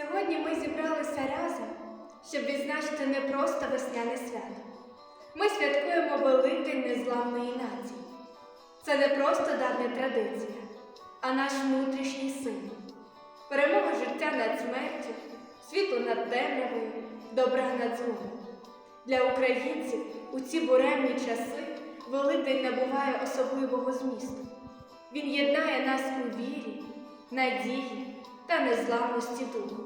Сьогодні ми зібралися разом, щоб відзначити не просто весняне свято. Ми святкуємо Великдень Незламної нації. Це не просто давня традиція, а наш внутрішній символ. Перемога життя над смертю, світло над темрявою, добра над злом. Для українців у ці буремні часи Великдень набуває особливого змісту. Він єднає нас у вірі, надії та незламності духу.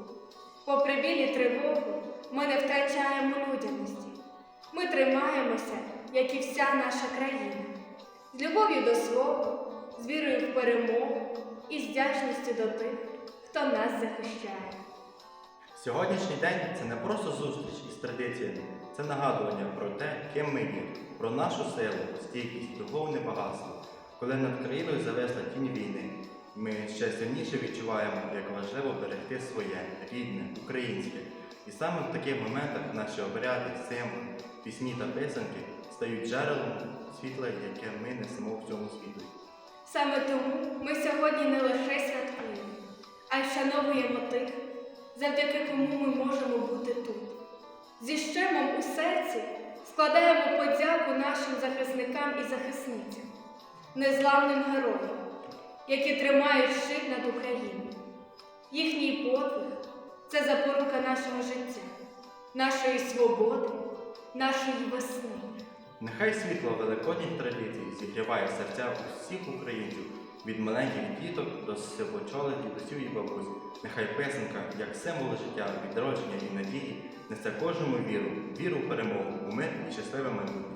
Попри біль і тривогу, ми не втрачаємо людяності. Ми тримаємося, як і вся наша країна, з любов'ю до свого, з вірою в перемогу і з вдячністю до тих, хто нас захищає. Сьогоднішній день це не просто зустріч із традиціями, це нагадування про те, ким ми є, про нашу силу, стійкість, духовне багатство. Коли над країною зависла тінь війни, ми ще сильніше відчуваємо, як важливо берегти своє, рідне, українське. І саме в таких моментах наші обряди, символи, пісні та писанки стають джерелом світла, яке ми несемо в цьому світі. Саме тому ми сьогодні не лише святкуємо, а й вшановуємо тих, завдяки кому ми можемо бути тут. Зі щемом у серці складаємо подяку нашим захисникам і захисницям, незламним героям, які тримають щит над Україною. Їхній подвиг це запорука нашого життя, нашої свободи, нашої весни. Нехай світло великодніх традицій зігріває серця усіх українців від маленьких діток до сивочолих дідусів і бабусь. Нехай писанка, як символ життя, відродження і надії, несе кожному віру, віру в перемогу, у мир і щасливе майбутнє.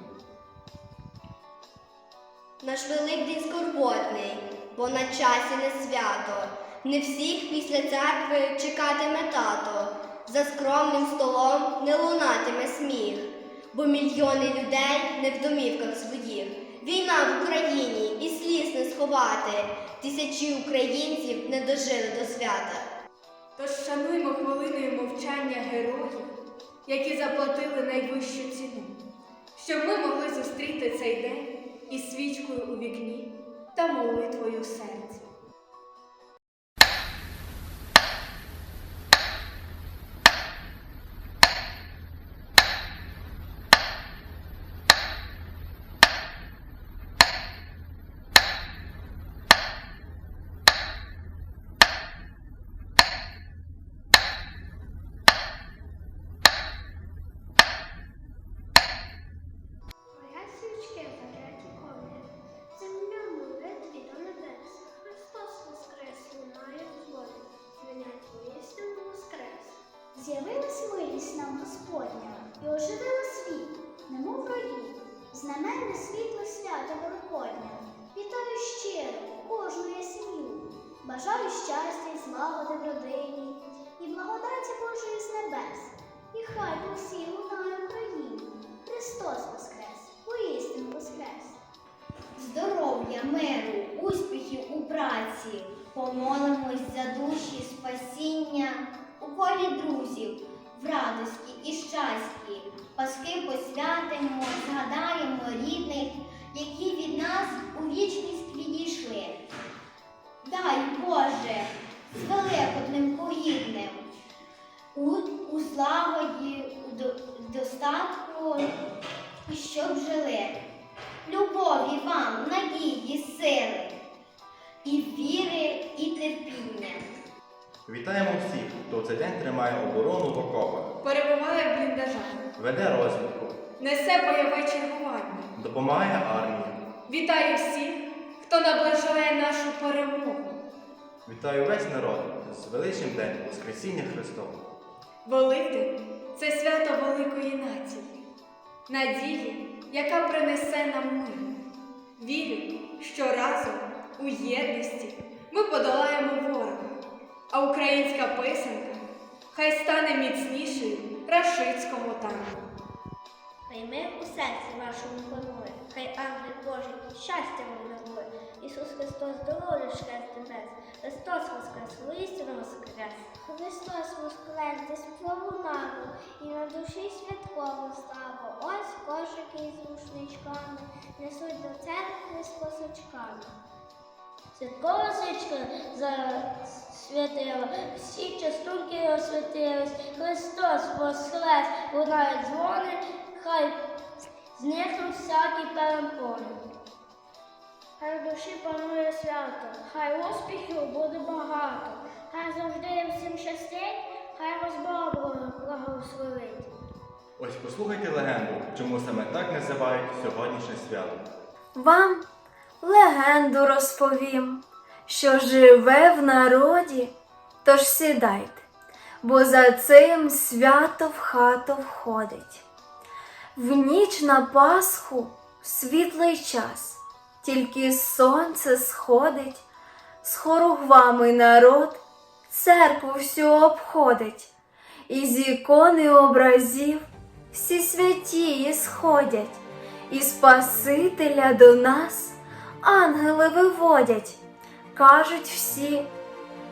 Наш Великдень скорботний, бо на часі не свято. Не всіх після церкви чекатиме тато. За скромним столом не лунатиме сміх, бо мільйони людей не в домівках своїх. Війна в Україні і сліз не сховати. Тисячі українців не дожили до свята. Тож шануймо хвилиною мовчання героїв, які заплатили найвищу ціну, щоб ми могли зустріти цей день із свічкою у вікні та молитвою в серці. З'явилась милість нам Господня і оживила світ, немов раю, знаменне світло свято Великодня. Вітаю щиро кожну я сім'ю, бажаю щастя і злагоди в родині, і благодаті Божої з небес, і хай по всій лунає Україні. Христос Воскрес, воістину Воскрес! Здоров'я, миру, успіхів у праці, помолимось за душі спасіння колі друзів, в радості і щасті, паски посвятимо, згадаємо рідних, які від нас у вічність відійшли. Дай Боже, з великодним погідним, у, у злагоді, у до- достатку, щоб жили любові вам, надії, сили, і віри, і терпіння. Вітаємо всіх, хто в цей день тримає оборону в окопах, Перебуває в бліндажах, веде розвідку, несе бойове чергування. допомагає армії. Вітаю всіх, хто наближає нашу перемогу. Вітаю весь народ з величним днем Воскресіння Христова. Великдень це свято великої нації, надії, яка принесе нам мир. Вірю, що разом у єдності ми подолаємо ворога, а українська писанка хай стане міцнішою рашицькому танку. Хай мир у серці вашому панує, хай ангел Божий щастя вам дарує. Ісус Христос дорожить шлях небес, Христос воскрес, воістину воскрес. Христос воскрес, десь пролунало, і на душі святкова слава. Ось кошики із рушничками, несуть до церкви з косочками. Святкова свічка за святила, всі частунки освятились, Христос воскрес, лунають дзвони, хай зникнуть всякі перепони. Хай в душі панує свято, хай успіхів буде багато, хай завжди всім щастить, хай вас Бог благословить. Ось послухайте легенду, чому саме так називають сьогоднішнє свято. Вам легенду розповім, що живе в народі, тож сідайте, бо за цим свято в хату входить. В ніч на Пасху світлий час, тільки сонце сходить, з хоругвами народ церкву всю обходить, і з ікони образів всі святії сходять, і Спасителя до нас ангели виводять, кажуть всі,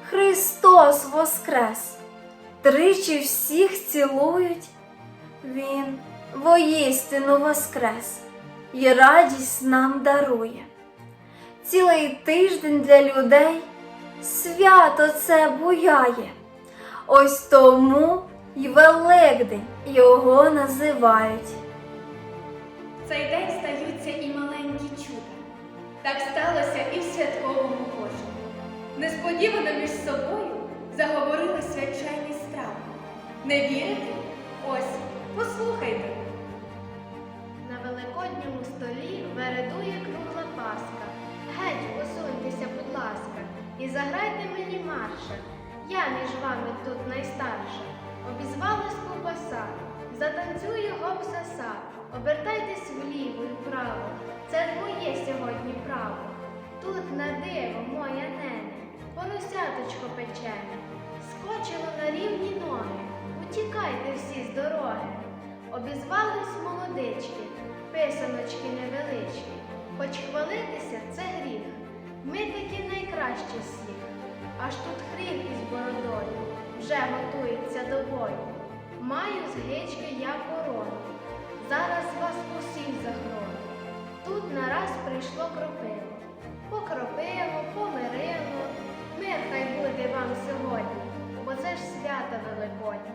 Христос воскрес, тричі всіх цілують, Він воістину воскрес і радість нам дарує. Цілий тиждень для людей свято це буяє. Ось тому й Великдень його називають. Цей день стаються і маленькі чуда. Так сталося і в святковому. Несподівано між собою заговорили свячені страви. Не вірите? Ось, послухайте. На великодньому столі вередує кругла паска. Геть, посуньтеся, будь ласка, і заграйте мені марша. Я між вами тут найстарша. Обізвалась ковбаса, затанцює гопсаса. Обертайтесь вліво і вправо. Це твоє сьогодні право. Тут на диво, моя нене, поносяточко печене. Скочило на рівні ноги. Утікайте всі з дороги. Обізвались молодички, писаночки невеличкі. Хоч хвалитися це гріх. Ми такі найкращі всіх. Аж тут хрін із бородою вже готується до бою. Маю з гички я корону. Зараз вас усіх захорону. Тут нараз прийшло кропило. Покропило, помирило. Мир хай буде вам сьогодні, бо це ж свято великоднє.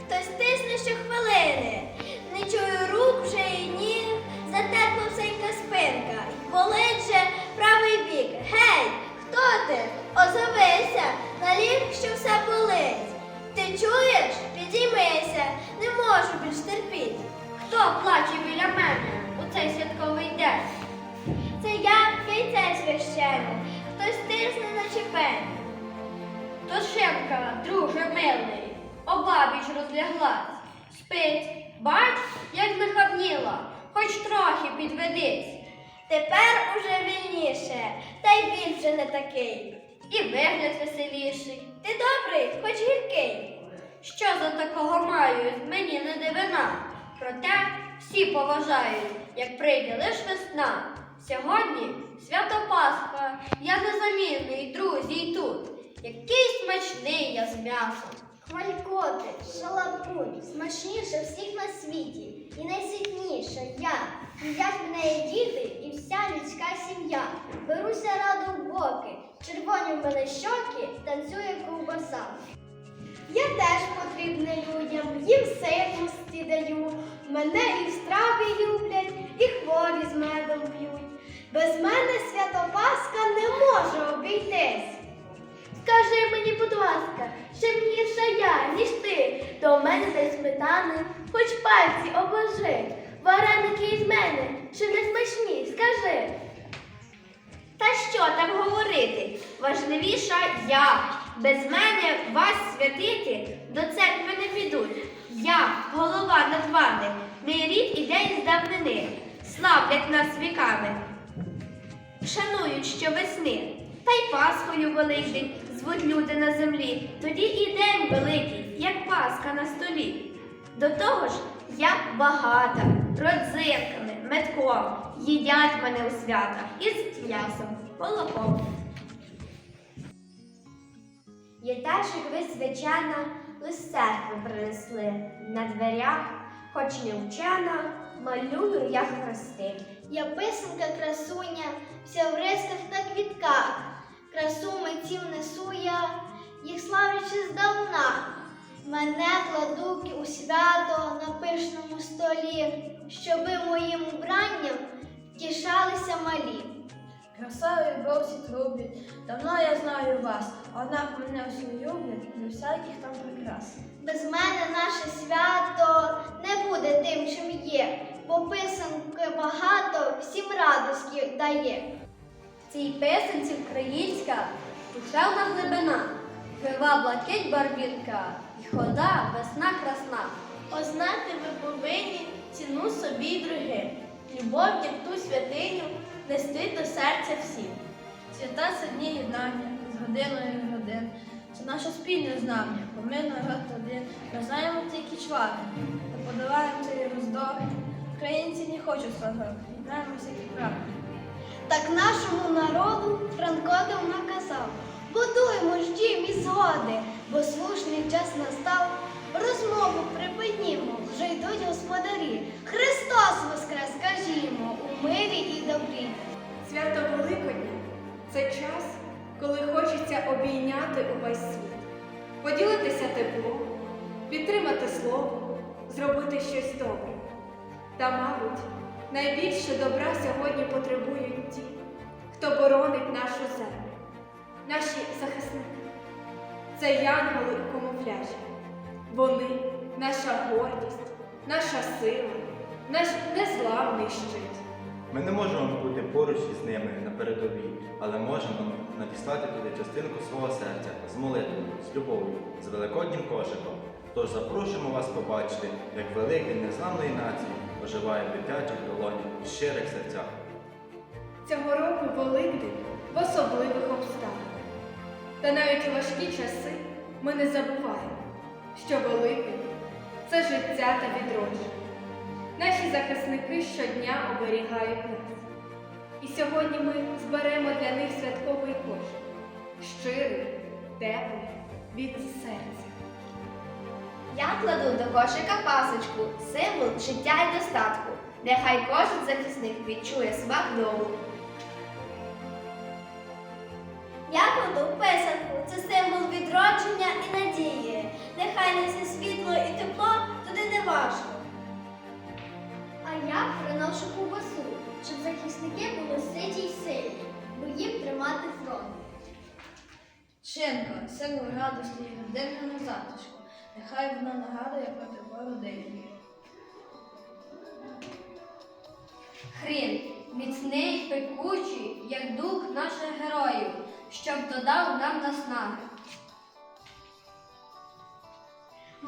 Хтось тисне щохвилини, не чую рук вже і ніг, затерпла всенька спинка, й болить же правий бік. Гей, хто ти? Озовися, наліг, що все болить. Ти чуєш? Підіймися, не можу більш терпіти. Хто плаче біля мене цей святковий день? Це я, яйце священне, хтось тисне наче пень. То шепка, друже милий, обабіч розляглась. Спить, бач, як знахабніла, хоч трохи підведись. Тепер уже вільніше, та й біль вже не такий. І вигляд веселіший. Ти добрий, хоч гіркий. Що за такого маю, мені не дивина. Проте всі поважають, як прийде лиш весна. Сьогодні свято Пасха, я незамінний, друзі, і тут. Який смачний я з м'ясом. Хвалькоти, шалапунь, смачніше всіх на світі, і найситніша я. Їдять мене і діти, і вся людська сім'я. Беруся радо в боки, червоні в мене щоки, танцює ковбаса. Я теж потрібна людям, їм ситності даю. Мене і в страві люблять, і хворі з медом п'ють. Без мене свято Пасха не може обійтись. Скажи мені, будь ласка, чим гірша я, ніж ти, до мене дай сметани, хоч пальці обложи. Вареники із мене, чи не смачні, скажи. Та що так говорити? Важливіша я. Без мене вас святити до церкви не підуть. Я, голова над вами, мій рід іде із давнини, славлять нас віками. Шанують щовесни, та й Пасхою Великдень звуть люди на землі. Тоді і день великий, як Пасха на столі. До того ж, я багата, родзинками, метком, їдять мене у свята із м'ясом, молоком. Єдачик ви свячана, лист церкви принесли на дверях, хоч не вчена, малюю я хрести. Я писанка красуня, вся в рисах та квітках. Красу митців несу я, їх славлячи здавна. Мене кладуть у свято на пишному столі, щоби моїм убранням тішалися малі. Красаві бровці трублять, давно я знаю вас, однак мене всі люблять, не всяких там прикрас. Без мене наше свято не буде тим, чим є, бо писанки багато всім радості дає. В цій писанці українська душевна глибина, жива блакить барвінка, і хода весна красна. Ознати ви повинні ціну собі й другим. Любов, як ту святиню, нести до серця всім. Свята це дні єднання, з годиною в годин. Це наше спільне знання, бо ми народ один. Ми знаємо тільки чвари, та подаваємо цей роздор. Українці не хочуть свого, єднаємося і правда. Так нашому народу Франко давно казав, будуємо ж і згоди, бо слушний час настав. Розмову припинімо, вже йдуть господарі. Христос воскрес, кажімо, у мирі і добрі. Свято Великодня це час, коли хочеться обійняти увесь світ, поділитися теплом, підтримати слово, зробити щось добре. Та, мабуть, найбільше добра сьогодні потребують ті, хто боронить нашу землю, наші захисники. Це янголи у камуфляжі. Вони наша гордість, наша сила, наш незламний щит. Ми не можемо бути поруч із ними на передовій, але можемо надіслати туди частинку свого серця з молитвою, з любов'ю, з великоднім кошиком. Тож запрошуємо вас побачити, як великий незламної нації оживає в дитячих долонях і щирих серцях. Цього року Великдень в особливих обставинах. Та навіть у важкі часи ми не забуваємо, що Великдень це життя та відродження. Наші захисники щодня оберігають нас. І сьогодні ми зберемо для них святковий кошик, щирий, теплий, від серця. Я кладу до кошика пасочку, символ життя і достатку. Нехай кожен захисник відчує смак дому. Я кладу писанку, це символ відродження і надії. Нехай несе світло і тепло туди не важко. А я приношу ковбасу, щоб захисники були ситі й сильні, бо їм тримати фронт. Шинка, символ радості і родинного затишку. Нехай вона нагадує про тепло родини. Хрін, міцний, пекучий, як дух наших героїв, щоб додав нам наснаги.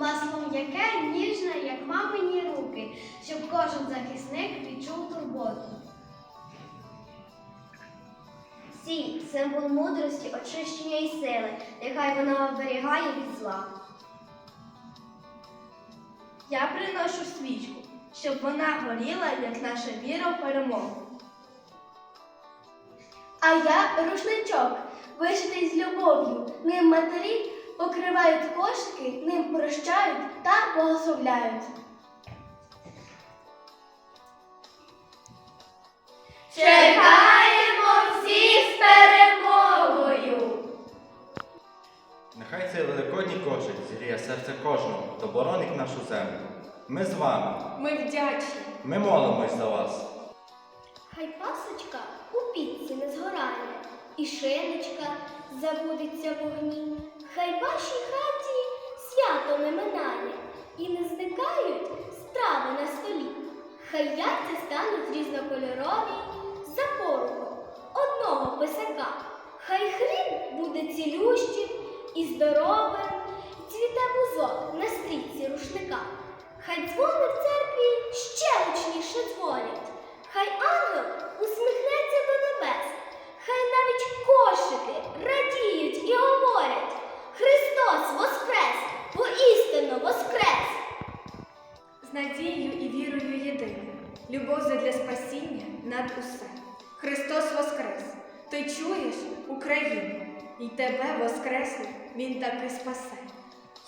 Масло м'яке, ніжне, як мамині руки, щоб кожен захисник відчув турботу. Сіль, символ мудрості, очищення і сили. Нехай вона оберігає від зла. Я приношу свічку, щоб вона горіла, як наша віра в перемогу. А я рушничок, вишитий з любов'ю. Ним матері покривають кошики, ним прощають та благословляють. Чекаємо всіх з перемогою! Нехай цей великодній кошик зігріє серце кожного, хто боронить нашу землю. Ми з вами. Ми вдячні. Ми молимось за вас. Хай пасочка у пічці не згорає, і шиночка забудеться в огні. Хай вашій хаті свято не минає, і не зникають страви на столі. Хай яйця стануть різнокольорові за порухом одного писака. Хай хліб буде цілющим і здоровим, цвіте бузок на стрічці рушника. Хай дзвони в церкві ще гучніше дзвонять. Хай ангел усміхнеться до небес, хай навіть кошики радіють і говорять Христос воскрес, воістину воскрес! З надією і вірою єдиною, любов задля спасіння над усе. Христос Воскрес! Ти чуєш, Україну, і тебе воскресне, Він таки спасе.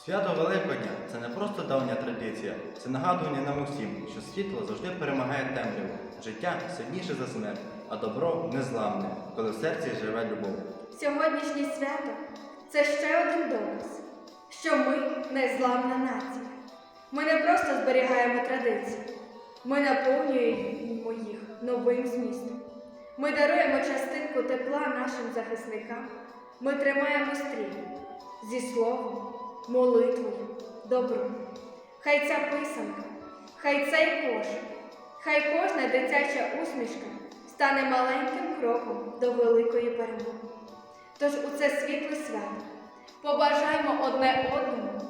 Свято Великодня це не просто давня традиція, це нагадування нам усім, що світло завжди перемагає темряву. Життя сильніше за смерть, а добро незламне, коли в серці живе любов. Сьогоднішнє свято це ще один доказ, що ми незламна нація. Ми не просто зберігаємо традиції, ми наповнюємо їх новим змістом. Ми даруємо частинку тепла нашим захисникам. Ми тримаємо стрій зі словом, молитвою, добром. Хай ця писанка, хай цей кошик, хай кожна дитяча усмішка стане маленьким кроком до великої перемоги. Тож у це світле свято побажаймо одне одному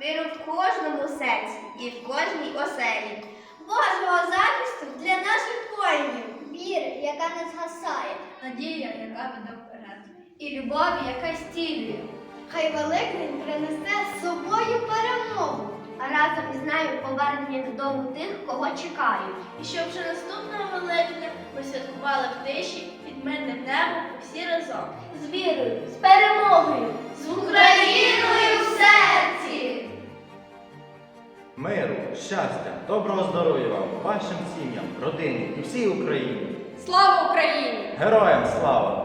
Миру в кожному серці і в кожній оселі. Божого захисту для наших воїнів. Віри, яка не згасає, Надія, яка веде вперед. І любові, яка стілює. Хай Великдень принесе з собою перемогу, а разом із нею повернення додому тих, кого чекають. І щоб вже наступного Великдня ми святкували в тиші мирним небом всі разом. З вірою, з перемогою, З Україною в серці! Миру, щастя, доброго здоров'я вам, вашим сім'ям, родині і всій Україні. Слава Україні! Героям слава!